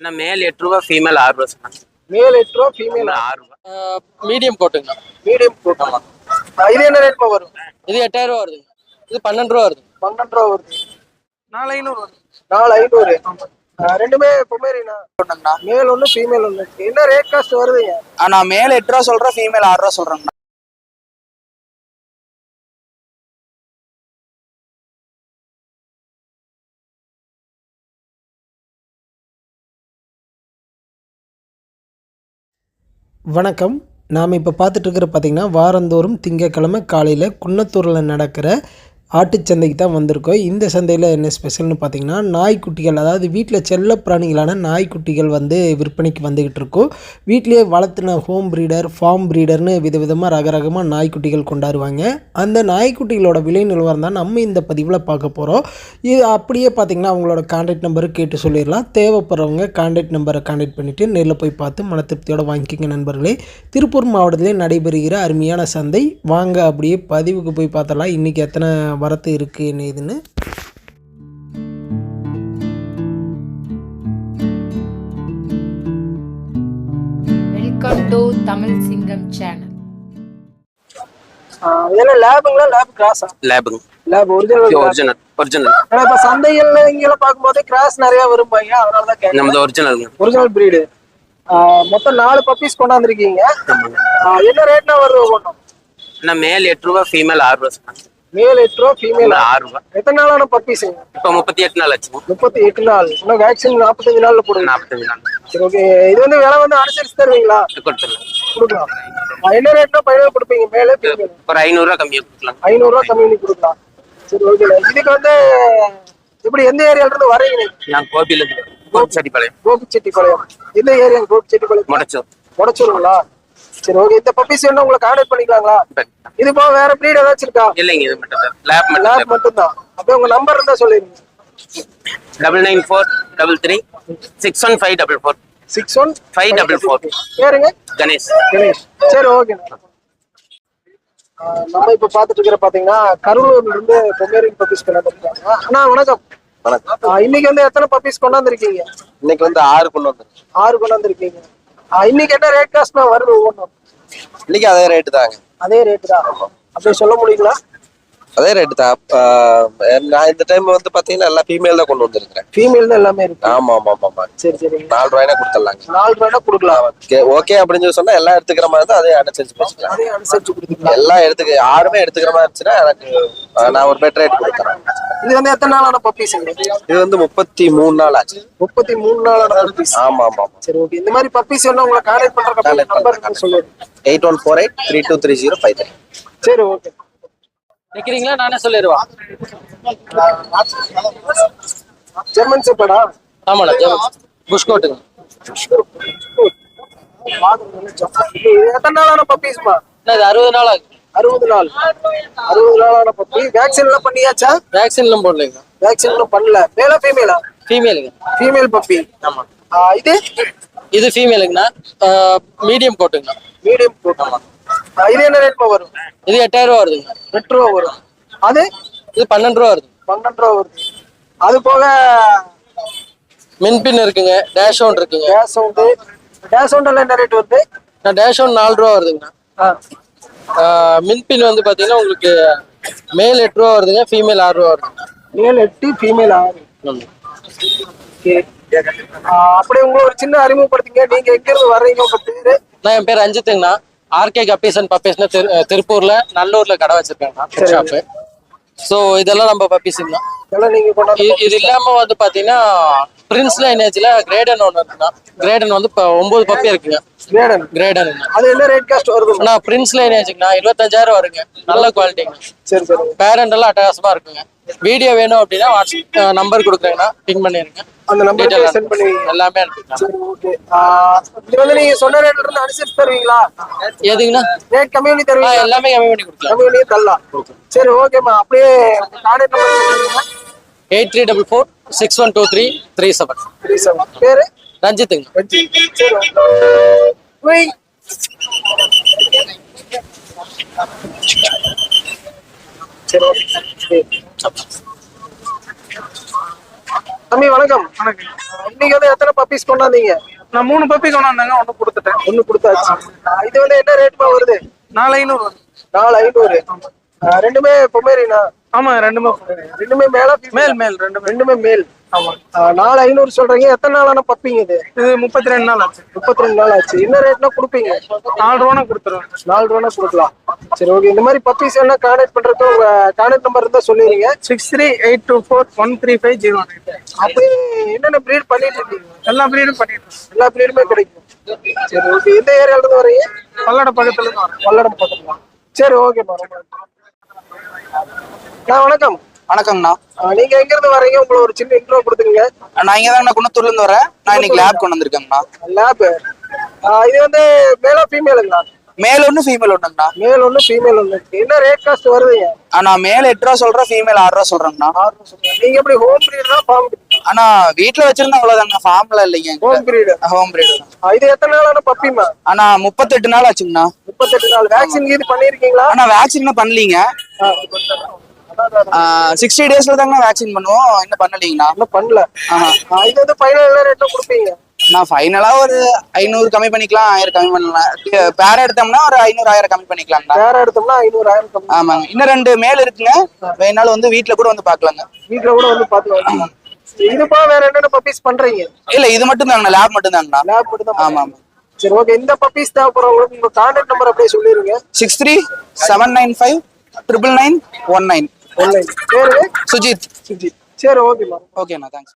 அண்ணா மேல் எட்டு ரூபா ஃபீமேல் ஆறு ரூபா சொன்னாங்க. மேல் எட்டு ரூபா ஃபீமேல் ஆறு ரூபா. மீடியம் கோட்டுங்க மீடியம் போட்டோம் இது என்ன ரேட்மா வரும்? இது எட்டாயிரம் ரூபா வருதுங்க. இது பன்னெண்டு ரூபா வருது பன்னெண்டு ரூபா வருது. நாலு ஐநூறு வருது. நாலு ஐநூறு. ரெண்டுமே பொம்மேரினா மேல் ஒன்று ஃபீமேல் ஒன்று என்ன ரேட் காஸ்ட் வருதுங்க? நான் மேல எட்டு ரூபா சொல்றேன் ஃபீமேல் ஆறு ரூபா சொல்றேங்கண்ணா. வணக்கம். நாம் இப்போ பார்த்துட்டு இருக்கிற பார்த்திங்கன்னா வாரந்தோறும் திங்கக்கிழமை காலையில் குன்னத்தூரில் நடக்கிற ஆட்டுச்சந்தைக்கு தான் வந்திருக்கோம். இந்த சந்தையில் என்ன ஸ்பெஷல்னு பார்த்தீங்கன்னா நாய்க்குட்டிகள் அதாவது வீட்டில் செல்ல பிராணிகளான நாய்க்குட்டிகள் வந்து விற்பனைக்கு வந்துக்கிட்டு இருக்கோம். வீட்டிலேயே வளர்த்துன ஹோம் ப்ரீடர் ஃபார்ம் ப்ரீடர்னு விதவிதமாக ரகரகமாக நாய்க்குட்டிகள் கொண்டாடுவாங்க. அந்த நாய்க்குட்டிகளோட விலை நிலவரம் தான் நம்ம இந்த பதிவில் பார்க்க போகிறோம் இது அப்படியே பார்த்தீங்கன்னா அவங்களோட கான்டாக்ட் நம்பரு கேட்டு சொல்லிடலாம். தேவைப்படுறவங்க கான்டாக்ட் நம்பரை கான்டாக்ட் பண்ணிவிட்டு நேரில் போய் பார்த்து மன திருப்தியோடு வாங்கிக்கோங்க நண்பர்களே. திருப்பூர் மாவட்டத்திலே நடைபெறுகிற அருமையான சந்தை. வாங்க அப்படியே பதிவுக்கு போய் பார்த்தலாம் இன்றைக்கி எத்தனை வரத்து இருக்குது என்ன இதுன்னு? Welcome to Tamil Singam channel இதெல்லாம் லேபுங்களா லேப் கிராஸா லேபுங்க லேப் ஒரிஜினல் ஒரிஜினல் ஒரிஜினல் இப்போ சந்தைகள்ல இங்கெல்லாம் பார்க்கும்போது கிராஸ் நிறைய வரும்பாங்க அதனால தான் கேட்டேன் நமது ஒரிஜினலுங்க ஒரிஜினல் பிரீடு மொத்தம் நாலு பப்பீஸ் கொண்டாந்துருக்கீங்க. என்ன ரேட்னா வருது அண்ணா மேல் எட்டு ரூபா ஃபீமேல் ஆறு ரூபா மேல் எட்டு ரூபா ஃபீமேல் ஆறு ரூபா எத்தனை நாளான பப்பீஸுங்க இப்போ முப்பத்தி எட்டு நாள் ஆச்சுங்க முப்பத்தி எட்டு நாள். இன்னும் வேக்சின் நாற்பத்தஞ்சு நாள்ல போடுங்க. நாற்பத்தஞ்சு நாள். சரி ஓகே இது வந்து விலை வந்து அனுசரிச்சு தருவீங்களா? கொடுத்துடலாம். கொடுக்கலாம். என்ன ரேட்னா பையன் கொடுப்பீங்க மேலே ஒரு ஐநூறுரூவா கம்மியாக கொடுக்கலாம். ஐநூறுரூவா கம்மி கொடுக்கலாம். சரி ஓகே இதுக்கு வந்து எப்படி எந்த ஏரியால இருந்து வரீங்க நான் கோபியிலேருந்து கோபிச்செட்டிப்பாளையம். கோபிச்செட்டிப்பாளையம். எந்த ஏரியா கோபிச்செட்டிப்பாளையம்? முடச்சோம் உடச்சிருங்களா சரி ஓகே இந்த பப்பீஸ் வேணும் உங்களை கான்டாக்ட் பண்ணிக்கலாங்களா? இது போக வேற ப்ரீட் ஏதாச்சும் இருக்கா? இல்லைங்க இது மட்டும் தான். லேப் மட்டும் லேப் மட்டும்தான். அப்படியே உங்க நம்பர் இருந்தா சொல்லிருங்க double nine four double three six one five double four six one five double four பேருங்க? கணேஷ். கணேஷ். சரி ஓகே நம்ம இப்ப பாத்துட்டு இருக்கிற பாத்தீங்கன்னா கரூர்ல இருந்து பொம்மேரின் பப்பீஸ் கொண்டாந்துருக்காங்க. அண்ணா வணக்கம். வணக்கம். இன்னைக்கு வந்து எத்தனை பப்பீஸ் கொண்டாந்துருக்கீங்க? இன்னைக்கு வந்து ஆறு கொண்டு வந்தேன் ஆறு கொண்டாந்துருக்கீங்க. ஆ, இன்னைக்கு என்ன ரேட் காஸ்ட் வருது ஒவ்வொன்றும்? இன்னைக்கு அதே ரேட்டு தாங்க. அதே ரேட் தான். அப்படியே சொல்ல முடியுங்களா? அதே ரேட்டு தான். நான் இந்த டைம் வந்து பாத்தீங்கன்னா எல்லாம் ஃபீமேல் தான் கொண்டு வந்திருக்கிறேன். ஃபீமேல் தான் எல்லாமே இருக்கு. ஆமா ஆமா ஆமா ஆமா. சரி சரிங்க நாலு ரூபாய்னா கொடுத்துடலாங்க. நாலு ரூபாய்னா கொடுக்கலாம். ஓகே அப்படின்னு சொல்லி சொன்னா எல்லாம் எடுத்துக்கிற மாதிரி தான் அதே அனுசரிச்சு பேசிக்கலாம் அதே அனுசரிச்சு கொடுத்துக்கலாம். எல்லாம் எடுத்துக்க ஆறுமே எடுத்துக்கிற மாதிரி இருந்துச்சுன்னா எனக்கு நான் ஒரு பெட்டர் ரேட் கொடுக்குறேன் இது வந்து எத்தனை நாளான பப்பீஸுங்க இது? வந்து முப்பத்தி மூணு நாள் ஆச்சு. முப்பத்தி மூணு நாளான பப்பீஸ் ஆமா ஆமா சரி ஓகே இந்த மாதிரி பப்பீஸ் வேணும் உங்களை கான்டாக்ட் பண்ற நம்பர். சொல்லுங்க. Eight one four eight three two three zero five three. சரி ஓகே நிக்கிறீங்களா? நானே சொல்லிடுவா. ஜெர்மன் செப்படா ஆமாண்ணா புஷ் கோட்டுங்க இது எத்தனை நாளான பப்பீஸ்மா இது அறுபது நாள்? அறுபது நாள். அறுபது நாளான பப்பி வேக்சின் எல்லாம் பண்ணியாச்சா? வேக்சின்லாம் போடலைங்க வேக்சின் எல்லாம் பண்ணல. மேலா ஃபீமேலா ஃபீமேலுங்க ஃபீமேல் பப்பி ஆமா. இது? இது ஃபீமேலுங்கண்ணா மீடியம் கோட்டுங்க மீடியம் போட்டோம் இது என்ன ரேட்மா வரும். இது எட்டாயிரம் ரூபா வருதுங்க எட்டு ரூபா வரும். அது? இது பன்னெண்டு ரூபா வருது. பன்னெண்டு ரூபா வருது. அது போக மின்பின் இருக்குங்க. டேஷ் ஒன் இருக்குங்க. கேஸ் சவுண்டு கேஸ் சவுண்டில் என்ன ரேட் வருது? நான் டேஷ் ஒன் நாலு ரூபா வருதுங்கண்ணா. மின்பின் வந்து பாத்தீங்கன்னா உங்களுக்கு மேல் எட்டு ரூபா வருதுங்க. ஃபீமேல் ஆறு ரூபா வருதுங்க. மேல் எட்டு ஃபீமேல் ஆறு. ஓகே. அப்படியே உங்களை ஒரு சின்ன அறிமுகப்படுத்திங்க. நீங்க எங்க இருந்து வர்றீங்க உங்க பேரு நான் என் பேர் ரஞ்சித்துங்கண்ணா. ஆர்கே கப்பீஸ் அண்ட் பப்பீஸ்னு திரு திருப்பூர்ல நல்லூர்ல கடை வச்சிருக்கேங்கண்ணா ஷாப்பு ஸோ இதெல்லாம் நம்ம இ- இது இல்லாம வந்து பாத்தீங்கன்னா பிரின்ஸ் லைனேஜ்ல கிரேடன் ஒன்று இருக்குண்ணா. கிரேடன் வந்து இப்போ ஒன்பது பப்பி இருக்குங்க கிரேடன் கிரேடன் அது என்ன ரேட் காஸ்ட் வருது? அண்ணா பிரின்ஸ் லைனேஜுங்கண்ணா இருபத்தஞ்சாயிரம் வருங்க. நல்ல குவாலிட்டிங்க சரி சரி. பேரண்ட் எல்லாம் அட்டகாசமா இருக்குங்க. வீடியோ வேணும் அப்படின்னா வாட்ஸ்அப் நம்பர் கொடுக்குறேங்கண்ணா. பிங் பண்ணிருங்க. அந்த நம்பருக்கு Detail சென்ட் பண்ணுவீங்க எல்லாமே சரி ஓகே இது வந்து நீங்க சொன்ன ரேட்ல இருந்து அனுசரிச்சு தருவீங்களா? எதுங்கண்ணா ரேட் கம்மி பண்ணி ஆ, தருவீங்களா எல்லாமே கம்மி பண்ணி கொடுக்கலாம் கம்மி பண்ணி தரலாம். சரி ஓகேம்மா அப்படியே contact number eight three double four six one two three three seven. Three seven பேரு? ரஞ்சித்துங்க. சரி உய். சரி ஓகே தம்பி வணக்கம். வணக்கம் இன்னைக்கு வந்து எத்தனை பப்பீஸ் கொண்டாந்தீங்க? நான் மூணு பப்பி கொண்டு வந்தாங்க ஒன்று கொடுத்துட்டேன். ஒண்ணு கொடுத்தாச்சு. இது வந்து என்ன ரேட்மா வருது? நாலு ஐநூறு. நாலு ஐநூறு. ரெண்டுமே பொமேரினா ஆமா ரெண்டுமே ரெண்டுமே மேல மேல் மேல் ரெண்டுமே. ரெண்டுமே மேல். நாலு ஐநூறு சொல்றீங்க. எத்தனை நாளான பப்பிங்க இது? இது முப்பத்தி ரெண்டு நாள் ஆச்சு. முப்பத்தி ரெண்டு நாள் ஆச்சு. என்ன ரேட்னா கொடுப்பீங்க? நாலு ரூபா கொடுத்துருவேன். நாலு ரூபா கொடுக்கலாம். சரி ஓகே இந்த மாதிரி பப்பீஸ் வேணா கான்டாக்ட் பண்றதுக்கு உங்க கான்டாக்ட் நம்பர் இருந்தா சொல்லிடுங்க. Six three eight two four one three five zero அப்படி என்னென்ன ப்ரீட் பண்ணிட்டு இருக்கீங்க? எல்லா ப்ரீடும் பண்ணிட்டு. எல்லா ப்ரீடுமே கிடைக்கும். சரி ஓகே எந்த ஏரியால இருந்து வரீங்க பல்லட பக்கத்துல இருந்து பல்லடம் பக்கத்துல சரி ஓகேப்பா நான் வணக்கம். வணக்கங்கண்ணா. நீங்க எங்க இருந்து வரீங்க உங்களுக்கு ஒரு சின்ன இன்ட்ரோ கொடுத்துங்க நான் இங்க தான் குணத்தூர்ல இருந்து வரேன். நான் இன்னைக்கு லேப் கொண்டு வந்திருக்கேங்கண்ணா. லேப் இது வந்து மேலா ஃபீமேலுங்களா மேல் ஒன்று ஃபீமேல் ஒண்ணுங்கண்ணா. மேல் ஒன்று ஃபீமேல் ஒன்று என்ன ரேட் காஸ்ட் வருதுங்க ஆனா மேல் எட்டு ரூபா சொல்றேன் ஃபீமேல் ஆறு ரூபா சொல்றேங்கண்ணா. ஆறு சொல்லுங்க நீங்க எப்படி ஹோம் ப்ரீடா ஃபார்ம் ஆனா வீட்டுல வச்சிருந்தா அவ்வளவுதாங்க ஃபார்ம்ல இல்லைங்க ஹோம் ப்ரீடு ஹோம் பிரீடு இது எத்தனை நாளான பப்பிமா ஆனா முப்பத்தெட்டு நாள் ஆச்சுங்கண்ணா. முப்பத்தெட்டு நாள். வேக்சின் இது பண்ணிருக்கீங்களா ஆனா வேக்சின் பண்ணலீங்க. சிக்ஸ்டி டேஸ்ல தாங்க வேக்சின் பண்ணுவோம். இன்னும் பண்ணலீங்கண்ணா இன்னும் பண்ணல. இது வந்து ஃபைனல் ரேட்ல கொடுப்பீங்க. நான் ஃபைனலா ஒரு ஐநூறு கம்மி பண்ணிக்கலாம் ஆயிரம் கம்மி பண்ணலாம். பேர எடுத்தோம்னா ஒரு ஐநூறு ஆயிரம் கம்மி பண்ணிக்கலாங்கண்ணா வேற எடுத்தோம்னா ஐநூறு ஆயிரம் ஆமாங்க. இன்னும் ரெண்டு மேல் இருக்குங்க. வேணாலும் வந்து வீட்டுல கூட வந்து பாக்கலாங்க வீட்டுல கூட வந்து பாத்து வாங்கிக்கலாம் இதுப்பா வேற என்னென்ன பப்பீஸ் பண்றீங்க? இல்ல இது மட்டும் தாங்கண்ணா லேப் மட்டும் தாங்கண்ணா லேப் மட்டும் தான் ஆமா ஆமா சரி ஓகே இந்த பப்பீஸ் தேவைப்படுறவங்களுக்கு உங்க கான்டாக்ட் நம்பர் அப்படியே சொல்லிருங்க. Six three seven nine five triple nine one nine online பேரு சுஜித். சுஜித் சரி ஓகேம்மா. ஓகேண்ணா தேங்க்ஸ்